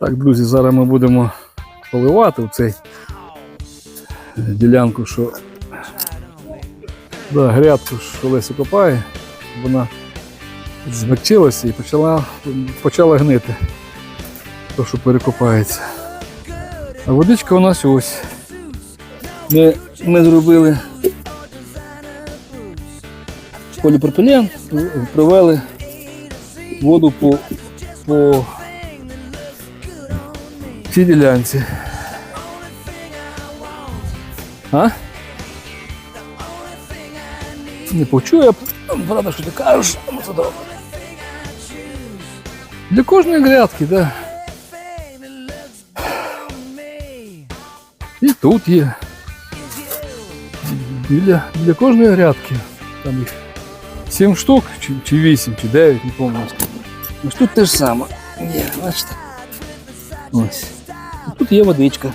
Так, друзі, зараз ми будемо поливати в цей ділянку, що да, грядку, що Леся копає, вона змягчилася і почала, почала гнити, то, що перекопається. А водичка у нас ось. Ми, ми зробили поліпропілен, привели воду по, по цій ділянці. А? Не почує, я правда, що ти кажеш, ну це добре. Для кожної грядки, так. Да. І тут є. Біля, біля кожної грядки. Там їх 7 штук, чи, чи 8, чи 9, не пам'ятаю. Ось тут те ж саме. Є, бачите? Ось. Тут є водичка.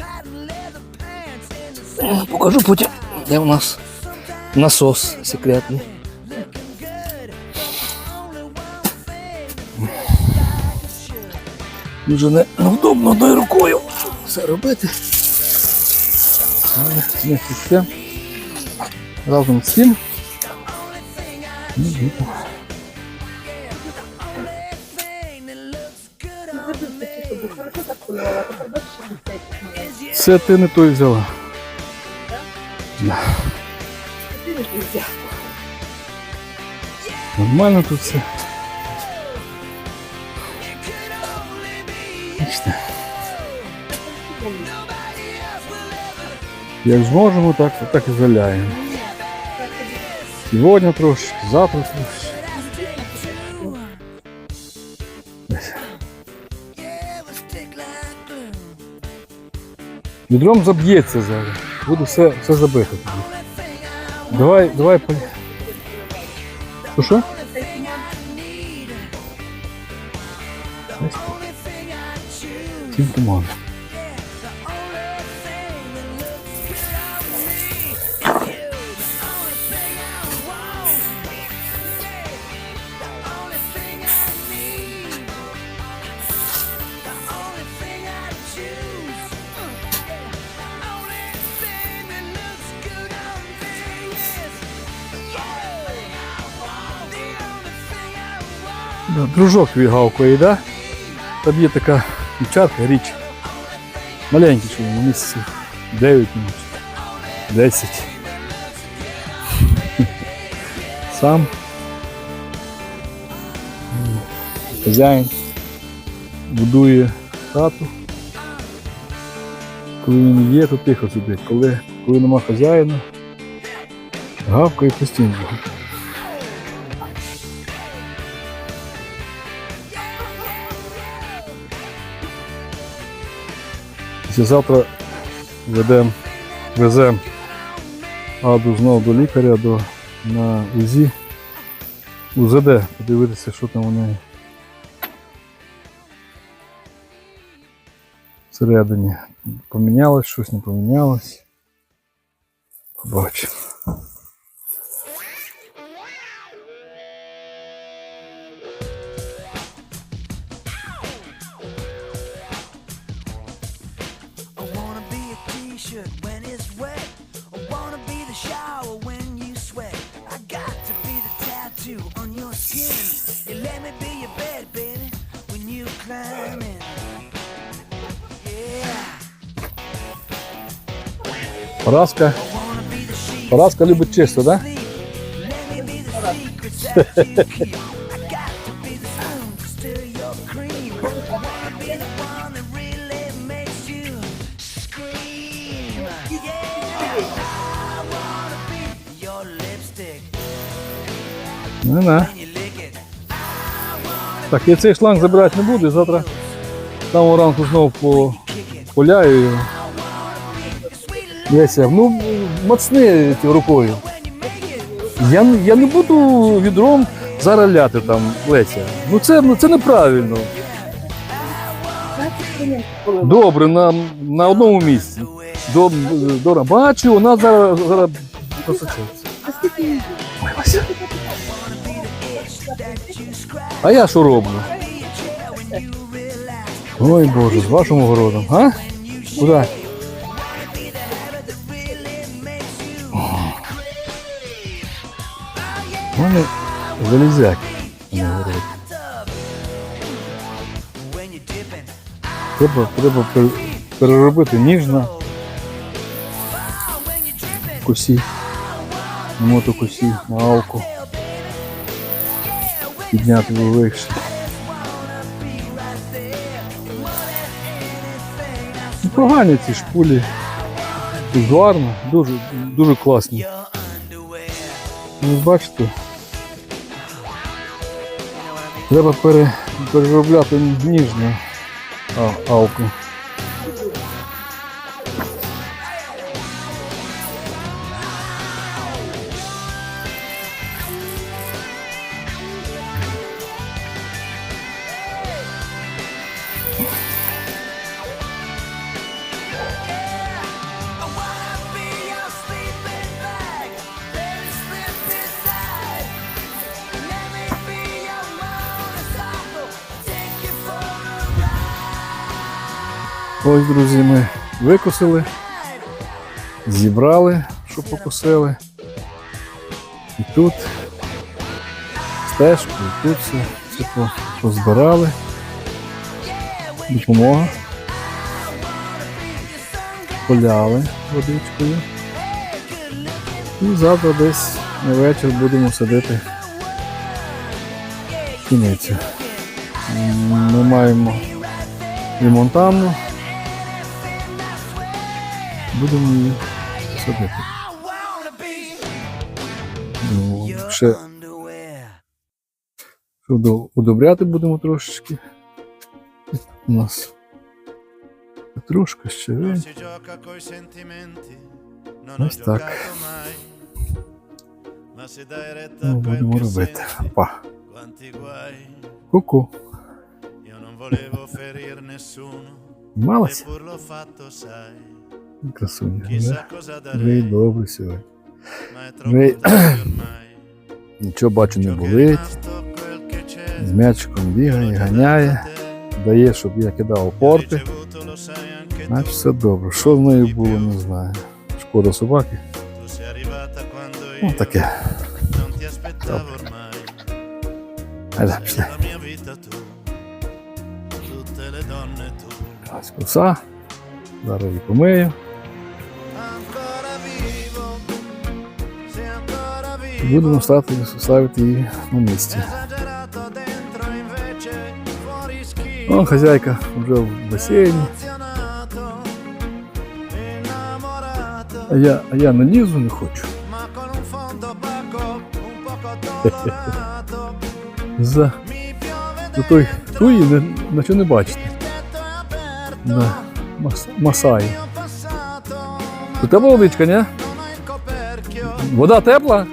Е, Покажу потім, де у нас насос секретний. Дуже не- невдобно одною рукою все робити. Але з тим, разом з цим. Ну, Це ти не той взяла. Да. Нормально тут все. Бачите. Як зможемо, так, так і заляємо. Сьогодні трошки, завтра трошки. Ось. Відром заб'ється зараз. Буде все, все забито. Давай, давай. по- Що. Всім туман. Дружок твій гавкає, да? Там є така дівчатка, річ. Маленький, йому місяців 9 ну, 10. Сам. Хазяїн будує хату. Коли він є, то тихо сидить. Коли, коли нема хазяїна, гавкає постійно. Післязавтра ведемо, веземо Аду знову до лікаря до, на УЗІ. УЗД, подивитися, що там у неї. Всередині. Помінялось щось, не помінялось. Побачимо. I wanna be your lipstick Не, не. lick it. Так, я цей шланг забирати не буду, і завтра там ранку знову по, поляю його. Леся, ну мацни рукою. Я, я не буду відром зараз ляти там, Леся. Ну це, ну, це неправильно. Добре, на, на одному місці. Добре. Бачу, вона зараз, зараз Леся. А я що роблю? Ой Боже, з вашим огородом, а? Куди? When you're dipping, Треба, треба переробити ніж на when you're dripping, косі, на авку. Підняти вище. Погані ці шпулі. Гарно, дуже, дуже класні. underwear. Ну, бачите. Треба переробляти ніжну авку. Ось, друзі, ми викосили, зібрали, що покосили. І тут стежку, і тут все, все позбирали. Допомога. Поляли водичкою. І завтра десь на вечір будемо садити кіницю. Ми маємо лімонтанну. Будемо її садити. Ну, ще удобряти будемо трошечки. У нас петрушка, ho Ось так. Ну, будемо робити. guai. Ку-ку. Io non volevo ferir nessuno, Малася? eppur fatto, sai. Красуня. Darei, добре сьогодні. ormai. Нічого бачу не болить. З м'ячиком бігає, ганяє, дає, щоб я кидав порти. Значить все добре. Що з нею було, не знаю. Шкода собаки. Ну таке. Айда, пішли. Ось коса. Зараз її помию. Будемо ставити її на місці. О, хазяйка вже в басейні. А я, а я не лізу, не хочу. За за той туї не, нічого не бачите. На мас, Масаї. Тут тепла водичка, coperchio. Вода тепла?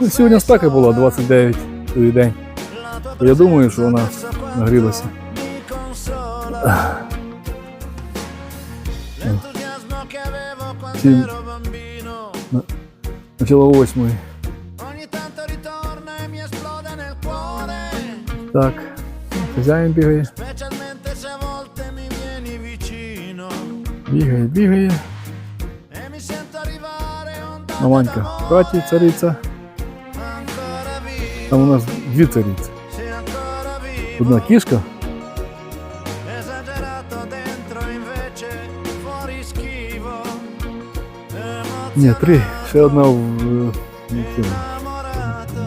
Ну, сьогодні спека була 29 той день. Я думаю, що вона нагрілася. bambino Почала восьмої. e Так. Хазяїн бігає, бігає, бігає. e Маманька хаті цариця. Ancora vivo, Там у нас дві цариці. sei ancora vivo. Одна кішка, Esagerato dentro invece fuori schivo. ні, три. Ще одна в, в, в цьому, Innamorato,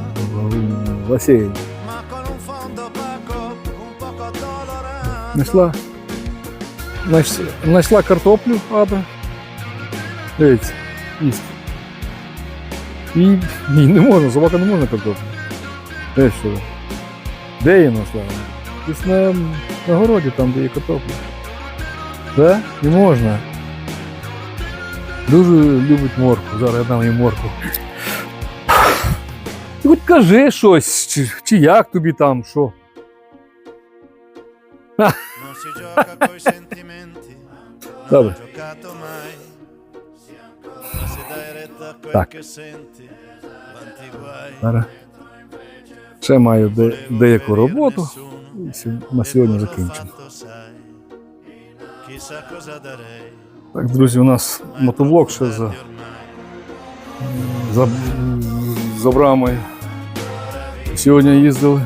в басейні. ma con un fondo opaco, un poco dolorato. Знайшла, знайш- знайшла картоплю, Ада. Дивіться, їсть. І їй не можна, собака не можна картоплю. Де що? Де її знайшла? Десь на, на городі, там, де є картопля. Да? Не можна. Дуже любить морку. Зараз я дам їй морку. Ти хоч кажи щось, чи, чи як тобі там, що? Quanti guai. Зараз Ще маю де, деяку роботу. І на сьогодні закінчимо. Так, друзі, у нас мотоблок ще за, за, за брамою. Сьогодні їздили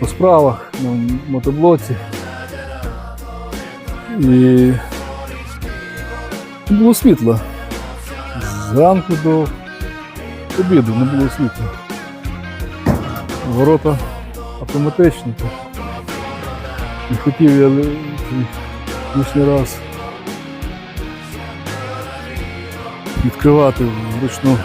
по справах на мотоблоці. І було світла. Зранку до обіду не було світла. Ворота автоматичні. Не хотів я ли- лишній раз відкривати вручну.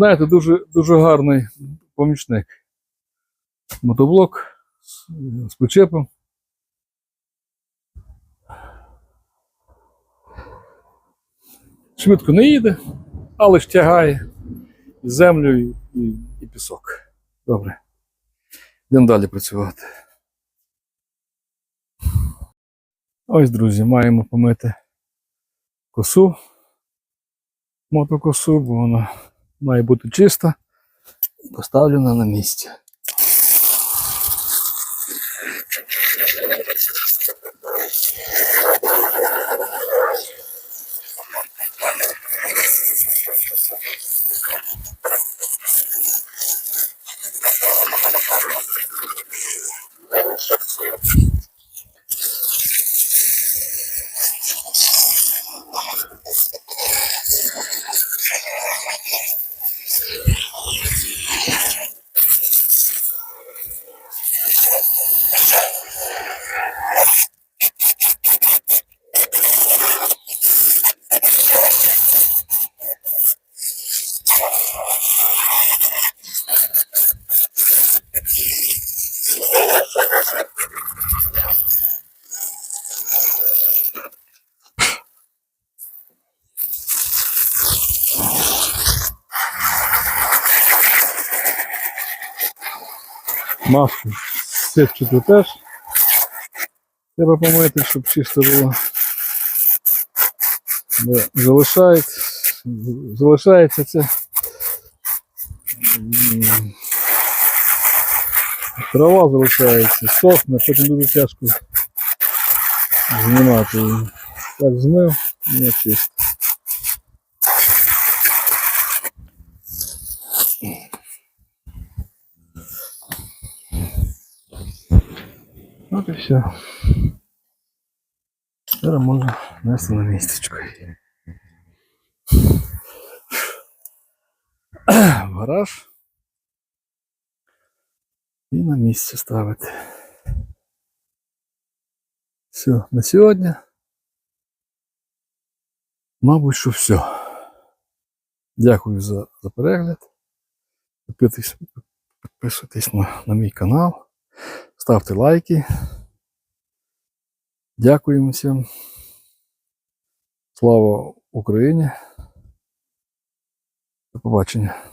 Знаєте, дуже, дуже гарний помічник. Мотоблок з, причепом. Швидко не їде, але ж тягає і землю, і, і пісок. Добре. Йдемо далі працювати. Ось, друзі, маємо помити косу, мотокосу, бо вона має бути чиста і поставлена на місці. Маску сипчату теж треба помити, щоб чисто було. Залишається, залишається це. Трава залишається, сохне, потім дуже тяжко знімати. Так змив не чисто. От і все. Зараз можна нести на містечко. В гараж. І на місце ставити. Все, на сьогодні. Мабуть, що все. Дякую за, за перегляд. Підписуйтесь, на, на мій канал. Ставте лайки. Дякуємо всім. Слава Україні. До побачення.